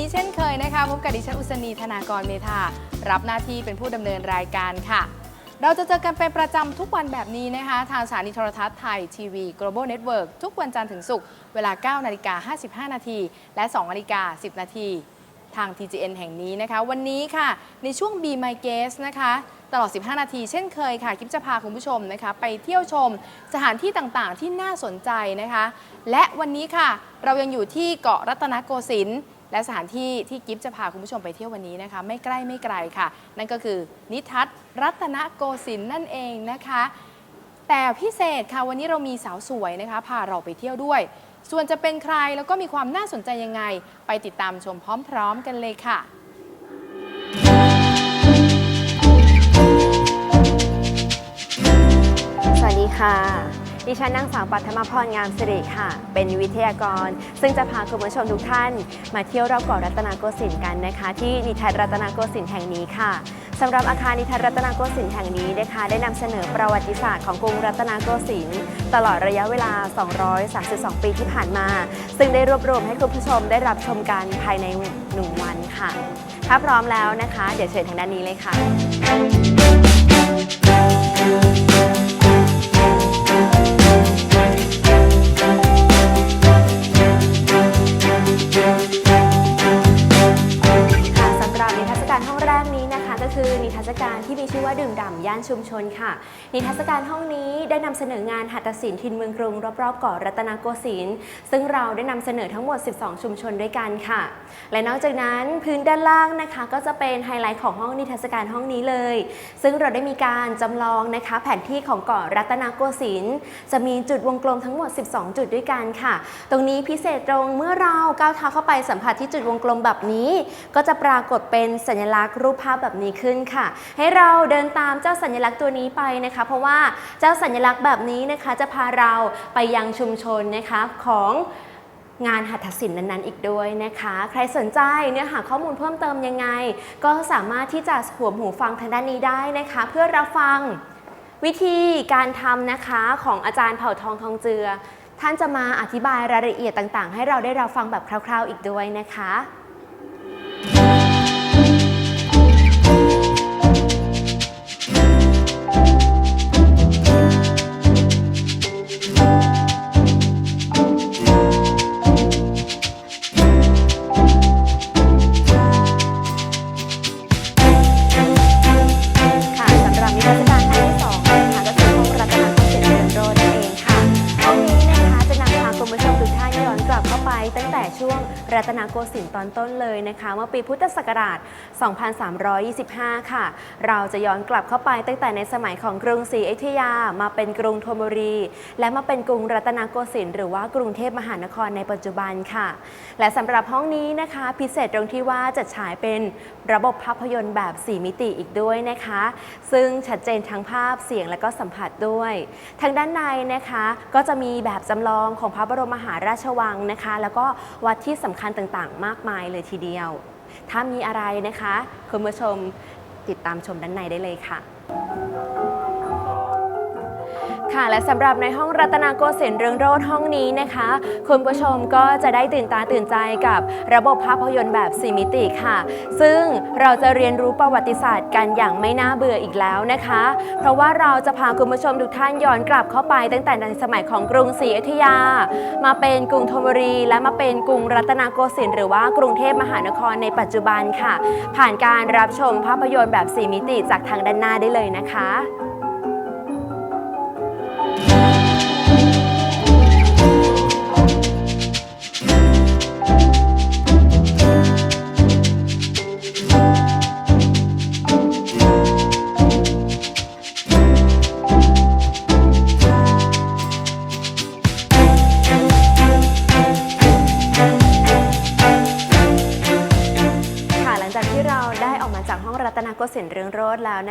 นี้เช่นเคยนะคะพบกับดิฉันอุศนีธนากรเมธารับหน้าที่เป็นผู้ดำเนินรายการค่ะ เราจะเจอกันเป็นประจำทุกวันแบบนี้นะคะ ทางสถานีโทรทัศน์ไทยทีวี Global Network ทุกวันจันทร์ถึงศุกร์เวลา 9 นาฬิกา 55 นาที และ 2 นาฬิกา 10 นาที ทาง TGN แห่งนี้นะคะ วันนี้ค่ะ ในช่วง Be My Guest นะคะตลอด 15 นาที เช่นเคยค่ะ กิฟจะพาคุณผู้ชมนะคะ ไปเที่ยวชมสถานที่ต่างๆ ที่น่าสนใจนะคะ และวันนี้ค่ะ เรายังอยู่ที่เกาะรัตนโกสินทร์ และสถานที่ที่กิฟจะพาคุณผู้ชมไปเที่ยววันนี้นะคะ ไม่ใกล้ไม่ไกลค่ะ นั่นก็คือนิทัศน์รัตนโกสินทร์นั่นเองนะคะ แต่พิเศษค่ะวันนี้เรามีสาวสวยนะคะ พาเราไปเที่ยวด้วย ส่วนจะเป็นใครแล้วก็มีความน่าสนใจยังไง ไปติดตามชมพร้อม ๆ กันเลยค่ะสวัสดีค่ะ ดิฉันนางสาวปัทมาพรงามสิริค่ะ เป็นวิทยากร ซึ่งจะพาคุณผู้ชมทุกท่าน มาเที่ยวรอบเกาะรัตนโกสินทร์กันนะคะ ที่นิทัศรัตนโกสินทร์แห่งนี้ค่ะสำหรับอาคารนิทัศรัตนโกสินทร์แห่งนี้นะคะได้นำเสนอประวัติศาสตร์ของกรุงรัตนโกสินทร์ตลอดระยะเวลา 232 ปีที่ผ่านมา ซึ่งได้รวบรวมให้คุณผู้ชมได้รับชมกันภายในหนึ่งวันค่ะ ถ้าพร้อมแล้วนะคะ เดี๋ยวเชิญทางด้านนี้เลยค่ะานชุมชนค่ะ นิทรรศการห้องนี้ได้นำเสนองานหัตถศิลป์ทินเมืองกรุงรอบๆเกาะรัตนโกสินทร์ซึ่งเราได้นำเสนอทั้งหมด 12 ชุมชนด้วยกันค่ะ และนอกจากนั้นพื้นด้านล่างนะคะ ก็จะเป็นไฮไลท์ของห้องนิทรรศการห้องนี้เลย ซึ่งเราได้มีการจำลองนะคะแผนที่ของเกาะรัตนโกสินทร์จะมีจุดวงกลมทั้งหมด 12 จุดด้วยกันค่ะ ตรงนี้พิเศษตรงเมื่อเราก้าวเท้าเข้าไปสัมผัสที่จุดวงกลมแบบนี้ ก็จะปรากฏเป็นสัญลักษณ์รูปภาพแบบนี้ขึ้นค่ะ ให้เราเดินตามเจ้าสัญญลักษณ์ตัวนี้ไปนะคะ เพราะว่าเจ้าสัญลักษณ์แบบนี้นะคะจะพาเราไปยังชุมชนนะคะของงานหัตถศิลป์นั้นๆ อีกด้วยนะคะ ใครสนใจเนื้อหาข้อมูลเพิ่มเติมยังไง ก็สามารถที่จะสวมหูฟังทางด้านนี้ได้นะคะ เพื่อรับฟังวิธีการทำนะคะของอาจารย์เผ่าทองทองเจือ ท่านจะมาอธิบายรายละเอียดต่างๆ ให้เราได้รับฟังแบบคร่าว ๆ อีกด้วยนะคะ รัตนโกสินทร์ตอนต้นเลยนะคะเมื่อปีพุทธศักราช 2325 ค่ะ เราจะย้อนกลับเข้าไปตั้งแต่ในสมัยของกรุงศรีอยุธยา มาเป็นกรุงธนบุรี และมาเป็นกรุงรัตนโกสินทร์หรือว่ากรุงเทพมหานครในปัจจุบันค่ะ และสำหรับห้องนี้นะคะ พิเศษตรงที่ว่าจะฉายเป็นระบบภาพยนตร์แบบ 4 มิติอีกด้วยนะคะ ซึ่งชัดเจนทั้งภาพเสียงและก็สัมผัสด้วย ทางด้านในนะคะก็จะมีแบบจำลองของพระบรมมหาราชวังนะคะ แล้วก็วัดที่สำคัญต่างๆ มากมายเลยทีเดียว ถ้ามีอะไรนะคะ คุณผู้ชมติดตามชมด้านในได้เลยค่ะ ค่ะและสำหรับในห้องรัตนโกสินทร์เรืองโรธห้องนี้นะคะ คุณผู้ชมก็จะได้ตื่นตาตื่นใจกับระบบภาพยนตร์แบบ4มิติค่ะ ซึ่งเราจะเรียนรู้ประวัติศาสตร์กันอย่างไม่น่าเบื่ออีกแล้วนะคะ เพราะว่าเราจะพาคุณผู้ชมทุกท่านย้อนกลับเข้าไป ตั้งแต่ในสมัยของกรุงศรีอยุธยา มาเป็นกรุงธนบุรี และมาเป็นกรุงรัตนโกสินทร์หรือว่ากรุงเทพมหานครในปัจจุบันค่ะ ผ่านการรับชมภาพยนตร์แบบ4มิติจากทางด้านหน้าได้เลยนะคะ ค่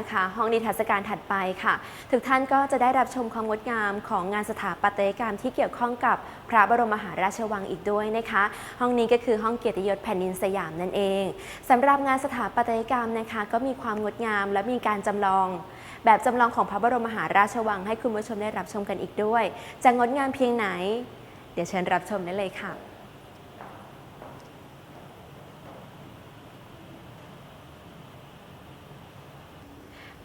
นะคะ ห้องนิทรรศการถัดไปค่ะ ทุกท่านก็จะได้รับชมความงดงามของงานสถาปัตยกรรมที่เกี่ยวข้องกับพระบรมมหาราชวังอีกด้วยนะคะ ห้องนี้ก็คือห้องเกียรติยศแผ่นดินสยามนั่นเองสำหรับงานสถาปัตยกรรมนะคะ ก็มีความงดงามและมีการจำลอง แบบจำลองของพระบรมมหาราชวังให้คุณผู้ชมได้รับชมกันอีกด้วย จะงดงามเพียงไหน เดี๋ยวเชิญรับชมได้เลยค่ะ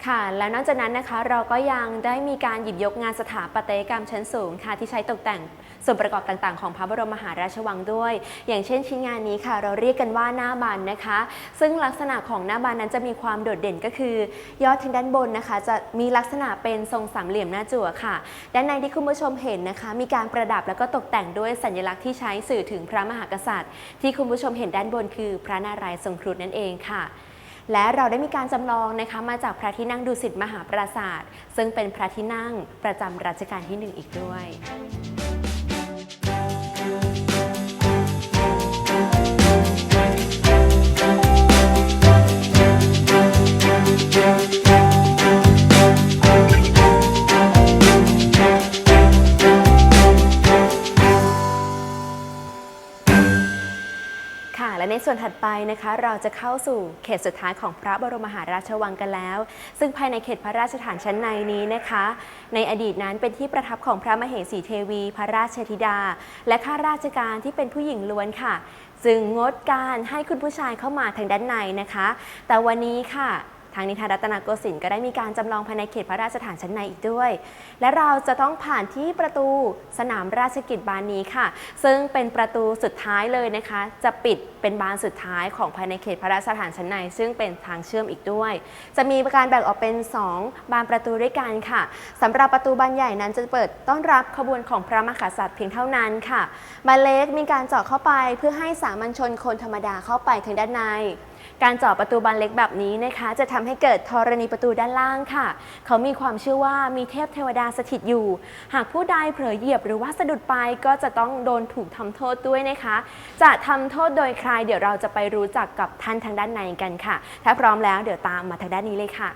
ค่ะ แล้วนอกจากนั้นนะคะเราก็ยังได้มีการหยิบยกงานสถาปัตยกรรมชั้นสูงค่ะที่ใช้ตกแต่งส่วนประกอบต่างๆ ของพระบรมมหาราชวังด้วย อย่างเช่นชิ้นงานนี้ค่ะ เราเรียกกันว่าหน้าบานนะคะ ซึ่งลักษณะของหน้าบานนั้นจะมีความโดดเด่นก็คือ ยอดทางด้านบนนะคะ จะมีลักษณะเป็นทรงสามเหลี่ยมหน้าจั่วค่ะ ด้านในที่คุณผู้ชมเห็นนะคะ มีการประดับแล้วก็ตกแต่งด้วยสัญลักษณ์ที่ใช้สื่อถึงพระมหากษัตริย์ ที่คุณผู้ชมเห็นด้านบนคือ พระนารายณ์ทรงครุฑนั่นเองค่ะ และเราได้มีการจำลองนะคะมาจากพระที่นั่งดุสิตมหาปราสาท ซึ่งเป็นพระที่นั่งประจำรัชกาลที่หนึ่งอีกด้วย ในส่วนถัดไปนะคะ เราจะเข้าสู่เขตสุดท้ายของพระบรมมหาราชวังกันแล้ว ซึ่งภายในเขตพระราชฐานชั้นในนี้นะคะ ในอดีตนั้นเป็นที่ประทับของพระมเหสีเทวี พระราชธิดา และข้าราชการที่เป็นผู้หญิงล้วนค่ะ จึงงดการให้คุณผู้ชายเข้ามาทางด้านในนะคะ แต่วันนี้ค่ะ ทางนิทานรัตนโกสินทร์ก็ได้มีการจำลองภายในเขตพระราชฐานชั้นในอีกด้วย และเราจะต้องผ่านที่ประตูสนามราชกิจบานนี้ค่ะ ซึ่งเป็นประตูสุดท้ายเลยนะคะ จะปิดเป็นบานสุดท้ายของภายในเขตพระราชฐานชั้นใน ซึ่งเป็นทางเชื่อมอีกด้วย จะมีการแบ่งออกเป็น 2 บานประตูด้วยกันค่ะสำหรับประตูบานใหญ่นั้นจะเปิดต้อนรับขบวนของพระมหากษัตริย์เพียงเท่านั้นค่ะบานเล็กมีการเจาะเข้าไปเพื่อให้สามัญชนคนธรรมดาเข้าไปถึงด้านใน การเจาะประตูบานเล็กแบบนี้นะคะ จะทำให้เกิดธรณีประตูด้านล่างค่ะ เขามีความเชื่อว่ามีเทพเทวดาสถิตอยู่ หากผู้ใดเผลอเหยียบหรือว่าสะดุดไปก็จะต้องโดนถูกทำโทษด้วยนะคะ จะทำโทษโดยใคร เดี๋ยวเราจะไปรู้จักกับท่านทางด้านในกันค่ะ ถ้าพร้อมแล้วเดี๋ยวตามมาทางด้านนี้เลยค่ะ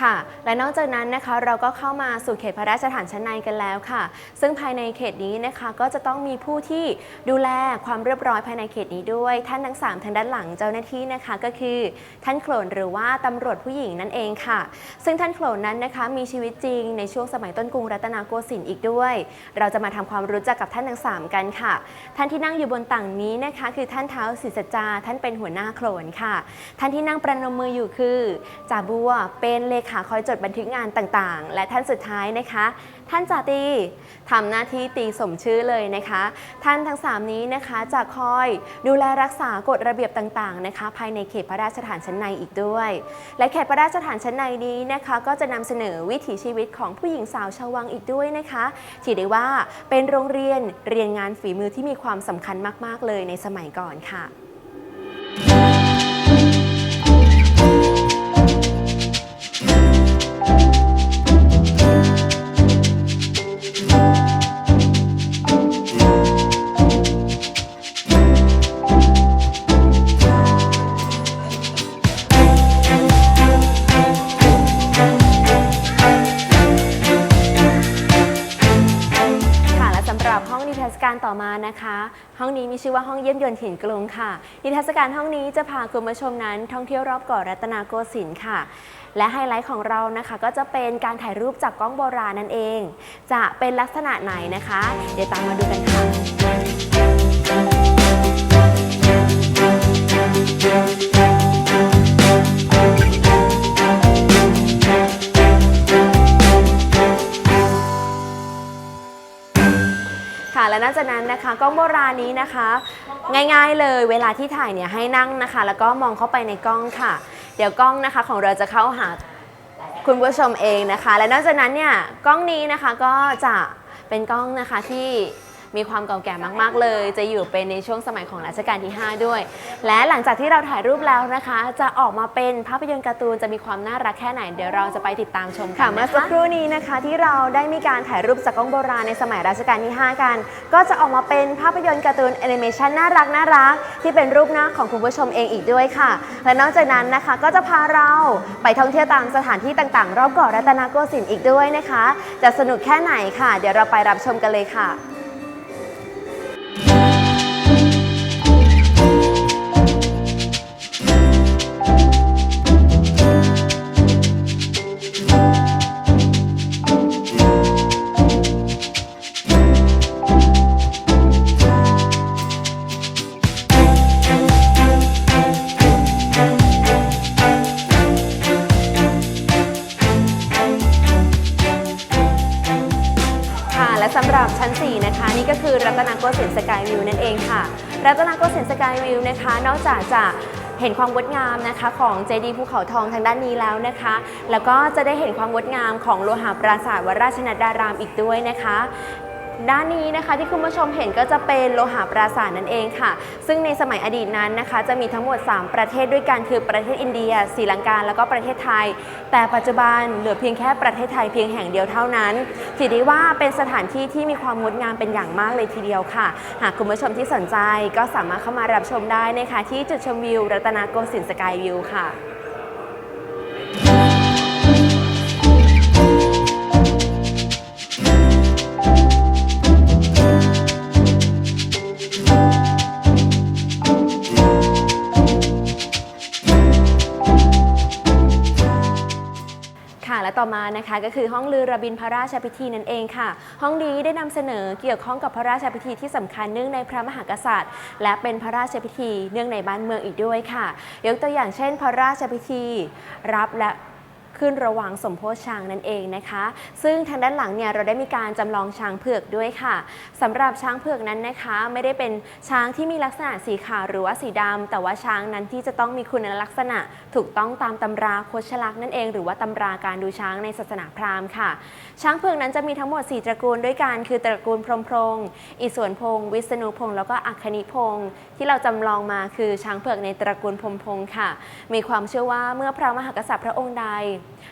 ค่ะ และนอกจากนั้นนะคะเราก็เข้ามาสู่เขตพระราชฐานชั้นในกันแล้วค่ะ ซึ่งภายในเขตนี้นะคะก็จะต้องมีผู้ที่ดูแลความเรียบร้อยภายในเขตนี้ด้วย ท่านทั้งสามทางด้านหลังเจ้าหน้าที่นะคะก็คือ ท่านโขลนหรือว่าตำรวจผู้หญิงนั่นเองค่ะ ซึ่งท่านโขลนนั้นนะคะมีชีวิตจริงในช่วงสมัยต้นกรุงรัตนโกสินทร์อีกด้วย เราจะมาทำความรู้จักกับท่านทั้งสามกันค่ะ ท่านที่นั่งอยู่บนต่างนี้นะคะ คือท่านเท้าศิษจา ท่านเป็นหัวหน้าโขลนค่ะ ท่านที่นั่งประนมมืออยู่คือจ่าบัวเป็นเลขาคอยจดบันทึกงานต่างๆ และท่านสุดท้ายนะคะ ท่านจ่าตีทำหน้าที่ตีสมชื่อเลยนะคะ ท่านทั้งสามนี้นะคะจะคอยดูแลรักษากฎระเบียบต่างๆนะคะ ภายในเขตพระราชฐานชั้นในอีกด้วย และเขตพระราชฐานชั้นในนี้นะคะ ก็จะนำเสนอวิถีชีวิตของผู้หญิงสาวชาววังอีกด้วยนะคะถือได้ว่าเป็นโรงเรียนเรียนงานฝีมือที่มีความสำคัญมากๆเลยในสมัยก่อนค่ะ การต่อมานะคะ ห้องนี้มีชื่อว่าห้องเยี่ยมยนต์ถิ่นกรุงค่ะ นิทรรศการห้องนี้จะพาคุณผู้ชมนั้นท่องเที่ยวรอบเกาะรัตนโกสินทร์ค่ะ และไฮไลท์ของเรานะคะก็จะเป็นการถ่ายรูปจากกล้องโบราณนั่นเอง จะเป็นลักษณะไหนนะคะ เดี๋ยวตามมาดูกันค่ะ และนอกจากนั้นนะคะกล้องโบราณนี้นะคะ ง่ายๆเลยเวลาที่ถ่ายเนี่ยให้นั่งนะคะ แล้วก็มองเข้าไปในกล้องค่ะ เดี๋ยวกล้องนะคะของเราจะเข้าหาคุณผู้ชมเองนะคะ และนอกจากนั้นเนี่ยกล้องนี้นะคะก็จะเป็นกล้องนะคะที่ มีความเก่าแก่มากๆเลย จะอยู่เป็นในช่วงสมัยของรัชกาลที่ 5 ด้วย และหลังจากที่เราถ่ายรูปแล้วนะคะ จะออกมาเป็นภาพยนตร์การ์ตูนจะมีความน่ารักแค่ไหนเดี๋ยวเราจะไปติดตามชมกันค่ะเมื่อสักครู่นี้นะคะที่เราได้มีการถ่ายรูปจากกล้องโบราณในสมัยรัชกาลที่ 5 กัน ก็จะออกมาเป็นภาพยนตร์การ์ตูนแอนิเมชันน่ารักน่ารักที่เป็นรูปหน้าของคุณผู้ชมเองอีกด้วยค่ะ และนอกจากนั้นนะคะก็จะพาเราไปท่องเที่ยวตามสถานที่ต่างๆ รอบเกาะรัตนโกสินทร์อีกด้วยนะคะ จะสนุกแค่ไหนค่ะ เดี๋ยวเราไปรับชมกันเลยค่ะ วนะคะ นอกจากจะเห็นความงดงามนะคะของเจดีย์ภูเขาทองทางด้านนี้แล้วนะคะ แล้วก็จะได้เห็นความงดงามของโลหะปราสาทวดราชนัดดารามอีกด้วยนะคะ ด้านนี้นะคะที่คุณผู้ชมเห็นก็จะเป็นโลหะปราสาทนั่นเองค่ะ ซึ่งในสมัยอดีตนั้นนะคะ จะมีทั้งหมด 3 ประเทศด้วยกันคือประเทศอินเดียศรีลังกาแล้วก็ประเทศไทย แต่ปัจจุบันเหลือเพียงแค่ประเทศไทยเพียงแห่งเดียวเท่านั้นถือได้ว่าเป็นสถานที่ที่มีความงดงามเป็นอย่างมากเลยทีเดียวค่ะ หากคุณผู้ชมที่สนใจก็สามารถเข้ามารับชมได้นะคะที่จุดชมวิวรัตนโกสินทร์สกายวิวค่ะ อมานะคะก็คือห้องลือระบินพระราชพิธีนั่นเองค่ะ ห้องนี้ได้นำเสนอเกี่ยวข้องกับพระราชพิธีที่สำคัญเนื่องในพระมหากษัตริย์ และเป็นพระราชพิธีเนื่องในบ้านเมืองอีกด้วยค่ะ ยกตัวอย่างเช่น พระราชพิธี รับและ ขึ้นระหว่างสมโพธิช้างนั่นเองนะคะ ซึ่งทางด้านหลังเนี่ยเราได้มีการจำลองช้างเผือกด้วยค่ะสำหรับช้างเผือกนั้นนะคะ ไม่ได้เป็นช้างที่มีลักษณะสีขาวหรือว่าสีดำแต่ว่าช้างนั้นที่จะต้องมีคุณลักษณะถูกต้องตามตำราโคชลักษ์นั่นเอง หรือว่าตำราการดูช้างในศาสนาพราหมณ์ค่ะ ช้างเผือกนั้นจะมีทั้งหมด 4 ตระกูลด้วยกันคือตระกูลพรมพงศ์อิศวรพงศ์วิษณุพงศ์แล้วก็อัคคณิพงศ์ที่เราจำลองมาคือช้างเผือกในตระกูลพรมพงศ์ค่ะ มีความเชื่อว่าเมื่อพระมหากษัตริย์พระองค์ใด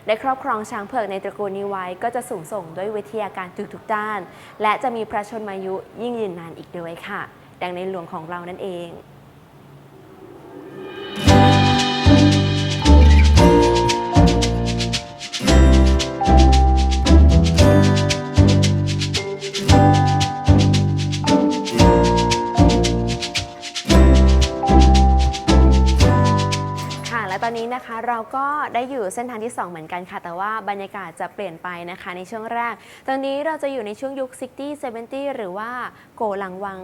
ได้ครอบครองช้างเผือกในตระกูลนี้ไว้ก็จะสูงส่งด้วยวิทยาการทุกๆด้าน และจะมีพระชนมายุยิ่งยืนนานอีกด้วยค่ะ ดังในหลวงของเรานั่นเอง เราก็ได้อยู่เส้นทางที่ 2 เหมือนกันค่ะ แต่ว่าบรรยากาศจะเปลี่ยนไปนะคะในช่วงแรก ตอนนี้เราจะอยู่ในช่วงยุค 60 70 หรือว่าโกหลังวัง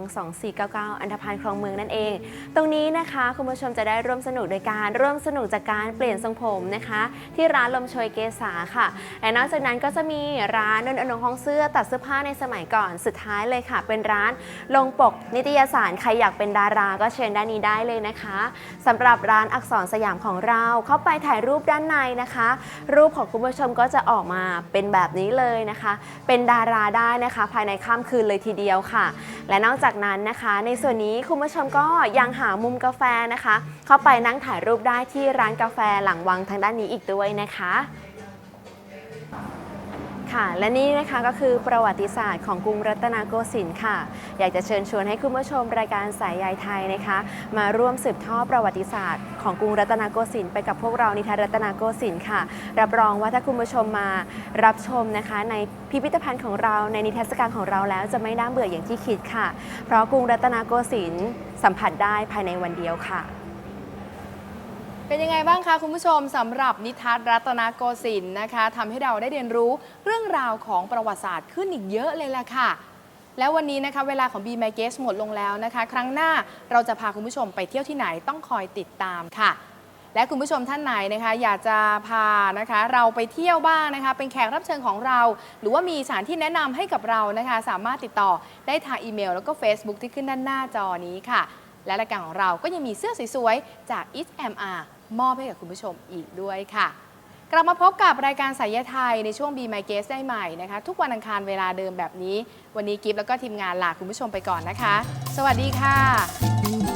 2499 อันธพาลคลองเมืองนั่นเอง ตรงนี้นะคะคุณผู้ชมจะได้ร่วมสนุกโดยการร่วมสนุกจากการเปลี่ยนทรงผมนะคะ ที่ร้านลมโชยเกษาค่ะและนอกจากนั้นก็จะมีร้านนนอนงห้องเสื้อตัดเสื้อผ้าในสมัยก่อนสุดท้ายเลยค่ะ เป็นร้านลงปกนิตยสารใครอยากเป็นดาราก็เชิญด้านนี้ได้เลยนะคะสำหรับร้านอักษรสยามของเราเข้าไปไปถ่ายรูปด้านในนะคะ รูปของคุณผู้ชมก็จะออกมาเป็นแบบนี้เลยนะคะ เป็นดาราได้นะคะ ภายในค่ำคืนเลยทีเดียวค่ะ และนอกจากนั้นนะคะ ในส่วนนี้คุณผู้ชมก็ยังหามุมกาแฟนะคะ เข้าไปนั่งถ่ายรูปได้ที่ร้านกาแฟหลังวังทางด้านนี้อีกด้วยนะคะ ค่ะ และนี่นะคะก็คือประวัติศาสตร์ของกรุงรัตนโกสินทร์ค่ะ อยากจะเชิญชวนให้คุณผู้ชมรายการสายใยไทยนะคะ มาร่วมสืบทอดประวัติศาสตร์ของกรุงรัตนโกสินทร์ไปกับพวกเรานิทานรัตนโกสินทร์ค่ะ รับรองว่าถ้าคุณผู้ชมมารับชมนะคะ ในพิพิธภัณฑ์ของเราในนิทรรศการของเราแล้วจะไม่น่าเบื่ออย่างที่คิดค่ะ เพราะกรุงรัตนโกสินทร์สัมผัสได้ภายในวันเดียวค่ะ เป็นยังไงบ้างคะคุณผู้ชมสำหรับนิทรรศรัตนโกสินทร์นะคะทำให้เราได้เรียนรู้เรื่องราวของประวัติศาสตร์ขึ้นอีกเยอะเลยล่ะค่ะ แล้ววันนี้นะคะเวลาของ Be My Guest หมดลงแล้วนะคะ ครั้งหน้าเราจะพาคุณผู้ชมไปเที่ยวที่ไหนต้องคอยติดตามค่ะ และคุณผู้ชมท่านไหนนะคะ อยากจะพานะคะ เราไปเที่ยวบ้างนะคะ เป็นแขกรับเชิญของเรา หรือว่ามีสถานที่แนะนำให้กับเรานะคะ สามารถติดต่อได้ทางอีเมล แล้วก็ Facebook ที่ขึ้นด้านหน้าจอนี้ค่ะ และรายการของเราก็ยังมีเสื้อสวยๆ จาก East MR มอบให้กับคุณผู้ชมอีกด้วยค่ะ กลับมาพบกับรายการสายไทยในช่วง Be My Guest ได้ใหม่นะคะ ทุกวันอังคารเวลาเดิมแบบนี้ วันนี้กิฟแล้วก็ทีมงานลาคุณผู้ชมไปก่อนนะคะ สวัสดีค่ะ